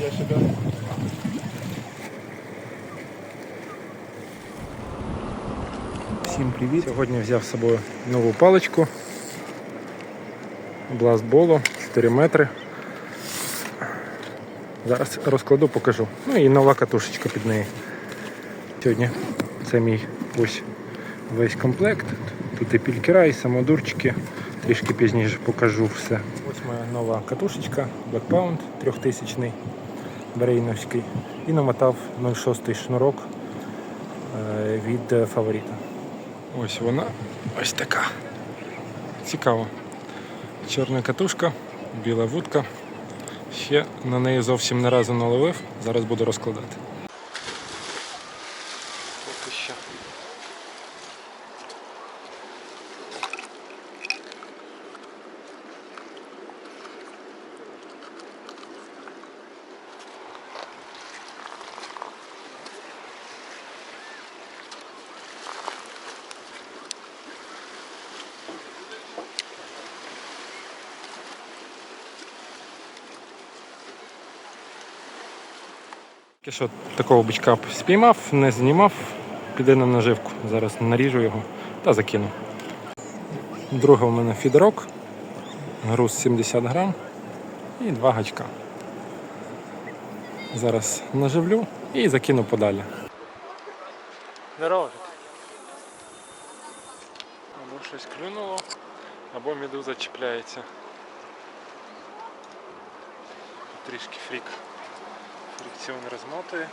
я сюди. Всім привіт! Сьогодні взяв з собою нову паличку. Бластболу 4 метри. Зараз розкладу, покажу. Ну і нова катушечка під неї. Сьогодні це мій ось весь комплект. Тут і пількера, і самодурчики. Трішки пізніше покажу все. Ось моя нова катушечка, Black Pound 3000 Брейновський. І намотав 0,6 шнурок е, від фаворита. Ось вона, ось така. Цікаво. Чорна катушка, біла вудка. Ще на неї зовсім не разу наловив. Зараз буду розкладати. Тільки що такого бичка спіймав, не знімав, піде на наживку. Зараз наріжу його та закину. Друга в мене фідерок, груз 70 грам і два гачка. Зараз наживлю і закину подалі. Здорово. Або щось клюнуло, або медуза чіпляється. Трішки фрік. Фрикціон розмотує.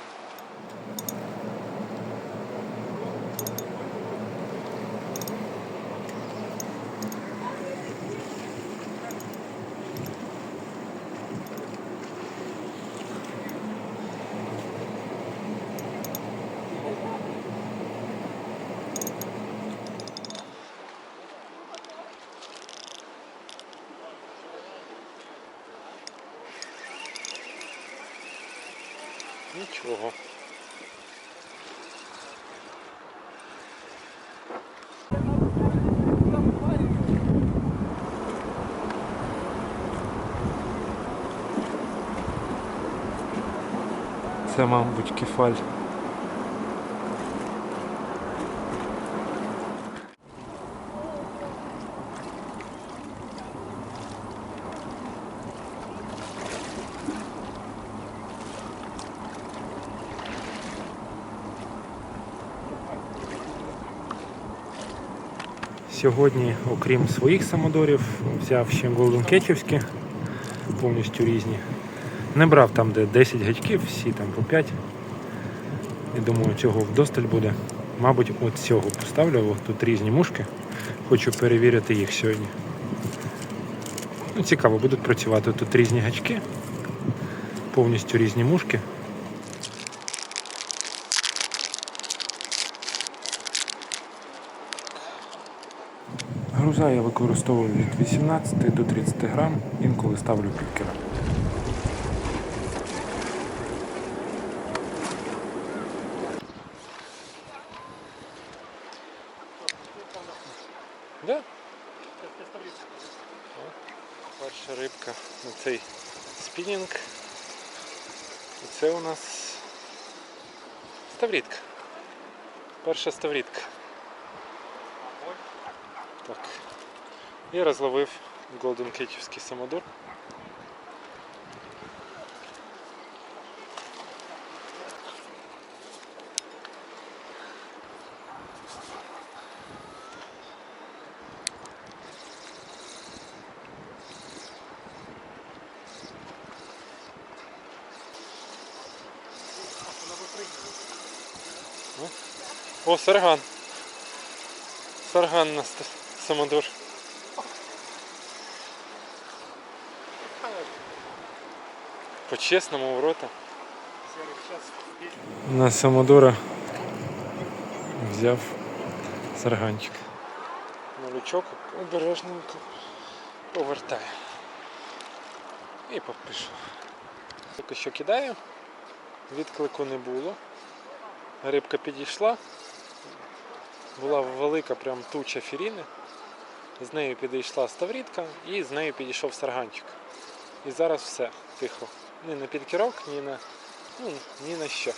Нічого. Це, мабуть, кефаль. Сьогодні, окрім своїх самодорів, взяв ще Golden Кетчівські, повністю різні. Не брав там, де 10 гачків, всі там по 5. І думаю, цього вдосталь буде. Мабуть, от цього поставлю. Тут різні мушки. Хочу перевірити їх сьогодні. Ну, цікаво, будуть працювати тут різні гачки, повністю різні мушки. Груза я використовую від 18 до 30 грам, інколи ставлю півкіла. Да? Перша рибка на цей спінінг. І це у нас ставрідка. Перша ставрідка. Так. І розловив Голден Кетчівський самодур. О, сарган. Сарган на самодур. По-чесному ворота. На самодура взяв сарганчик. Новичок обережненько повертає. І попишу. Поки що кидаю, відклику не було. Рибка підійшла. Була велика прям туча фіріни. З нею підійшла ставрідка і з нею підійшов сарганчик. І зараз все. тихо. Ні на підкірок, ні на. Ну, ні на що.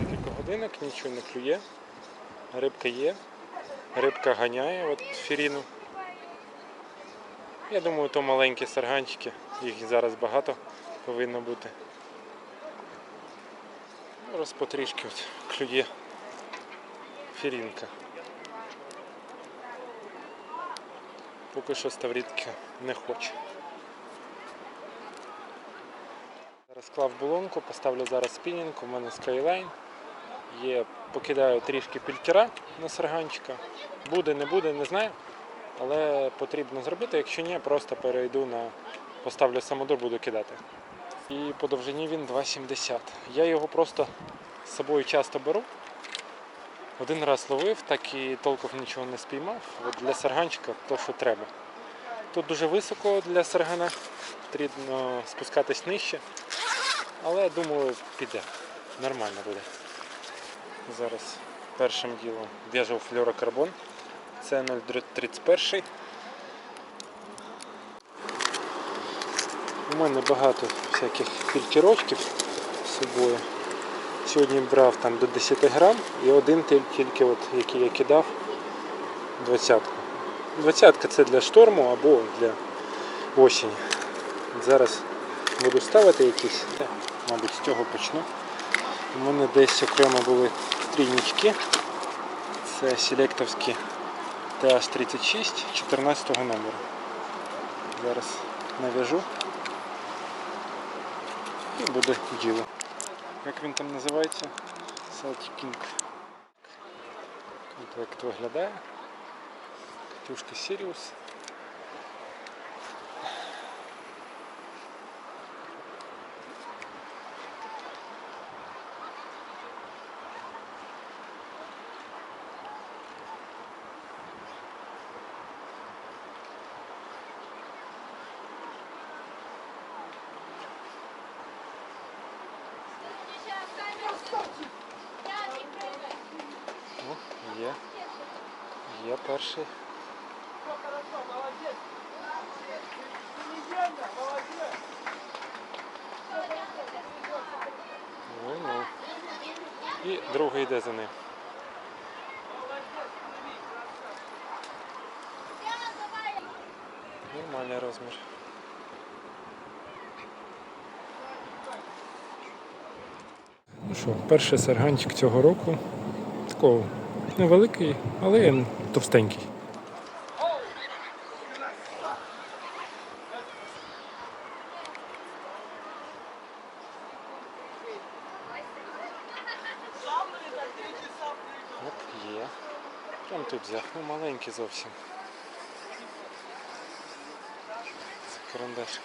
Декілька годинок, нічого не клює. Рибка є. Рибка ганяє от фіріну. Я думаю, то маленькі сарганчики, їх зараз багато повинно бути. Ну, Раз потрішки от клює фірінка. Поки що ставрідки не хоче. Зараз склав булонку, поставлю зараз спінінг, у мене скайлайн. Є, покидаю трішки пількера на сарганчика. Буде, не буде, не знаю. Але потрібно зробити, якщо ні, просто перейду на поставлю самодур, буду кидати. І по довжині він 2,70. Я його просто з собою часто беру. Один раз ловив, так і толком нічого не спіймав. От для сарганчика то, що треба. Тут дуже високо для саргана, потрібно спускатись нижче. Але думаю, піде. Нормально буде. Зараз першим ділом в'яжу флюорокарбон. Це 031. У мене багато всяких фільтрочків з собою. Сьогодні брав там до 10 грам і один тіль- тільки, от, який я кидав, двадцятку. Двадцятка це для шторму або для осені. Зараз буду ставити якісь, мабуть, з цього почну. У мене десь окремо були трійнички. Це селектовські TH36 14 номеру. Зараз нав'яжу і буде діло. Як він там називається? Salty King. Комплект виглядає. Катюшка Sirius. О, є. Є перший. Ну, ну. І другий йде за ним. Нормальний розмір. Ну що, перший сарганчик цього року. Такого невеликий, але товстенький. От є. Прям тут взяв. Ну маленький зовсім. Це карандашик.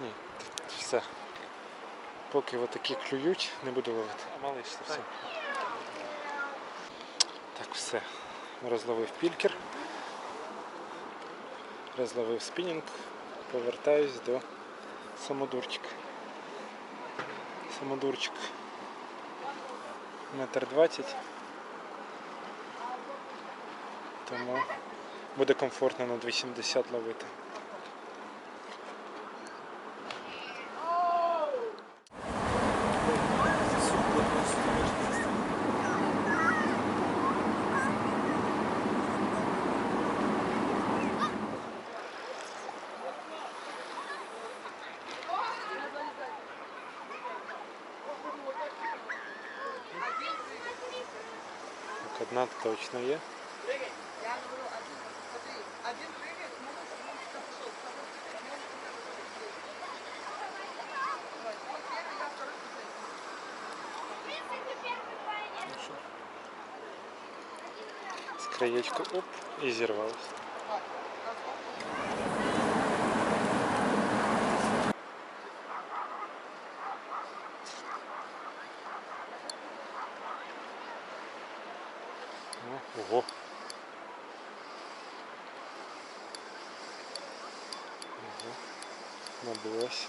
Ні, тут все. Поки отакі клюють, не буду ловити. Малиш це все. Так, все. Розловив пількер. Розловив спінінг. Повертаюсь до самодурчика. Самодурчик. Метр двадцять. Тому буде комфортно на 270 ловити. Так, одна точно є. З краєчку оп і зірвалося. сбылось.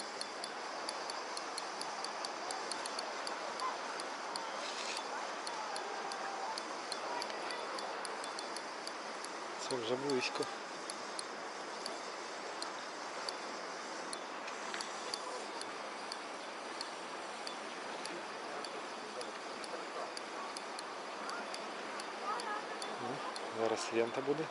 Це вже близько. Ну, зараз лента буде.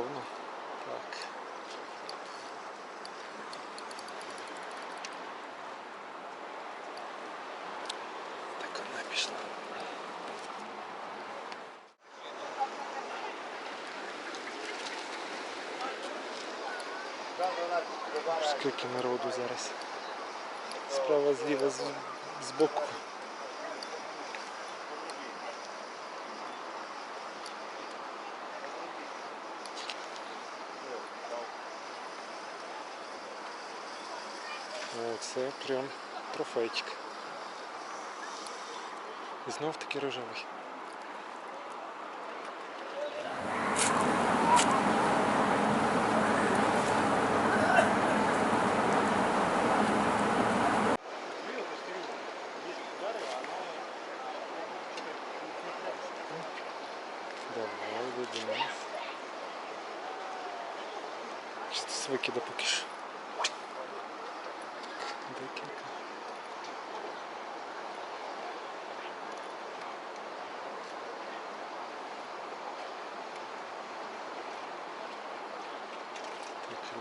Повно. Так. Так вона пішла. Скільки народу зараз. Справа зліва з, збоку. О, це прям трофейчик. І знов таки рожевий.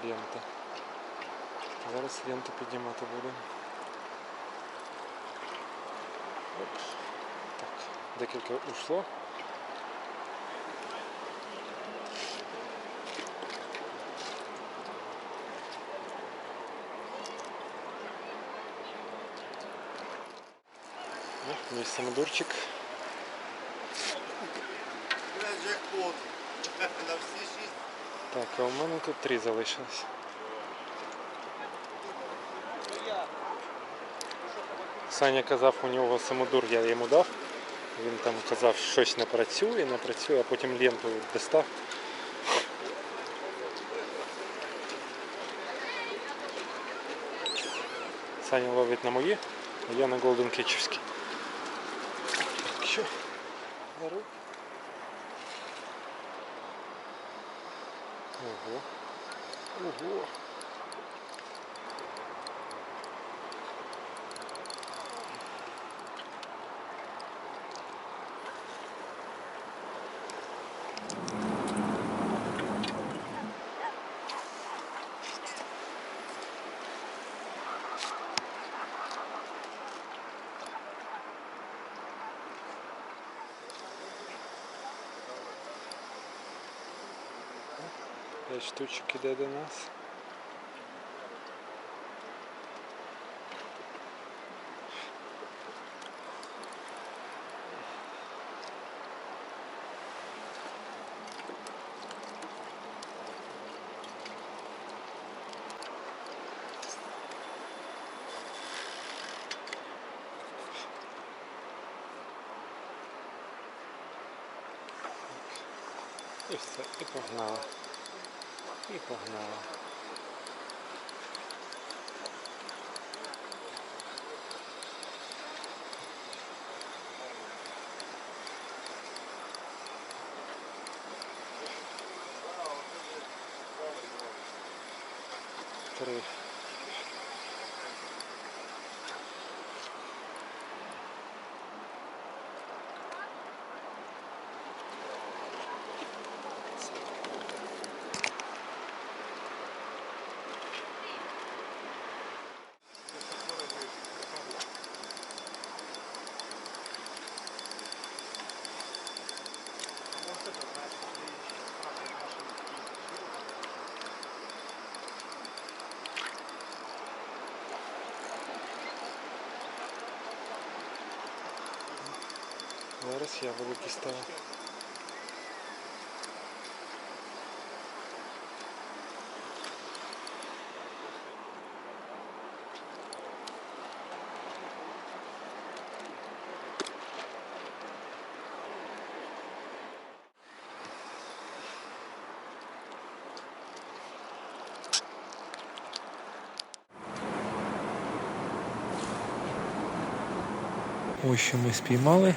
лента. Зараз ленту піднімати будемо. Оп. Так, декілька ушло. Ну, Мій самодурчик. Бля, джекпот. На всі шість. Так, а у мене тут три залишилось. Саня казав, у нього самодур я йому дав. Він там казав, що щось не працює, не працює, а потім ленту достав. Саня ловить на мої, а я на Голден Кетчівський. Так що, Horror. Horror. 5 штучек іде до нас. І все, і погнали. І погнала. Три. Зараз я великий ставлю. Ось що ми спіймали.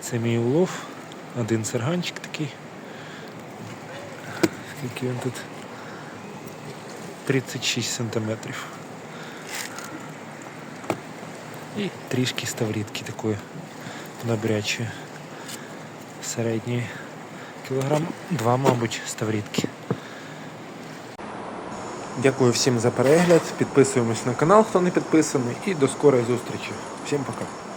Це мій улов. Один серганчик такий. Скільки він тут? 36 сантиметрів. І трішки ставрідки такої набрячої. Середньої. Кілограм два, мабуть, ставрідки. Дякую всім за перегляд. Підписуємось на канал, хто не підписаний. І до скорої зустрічі. Всім пока.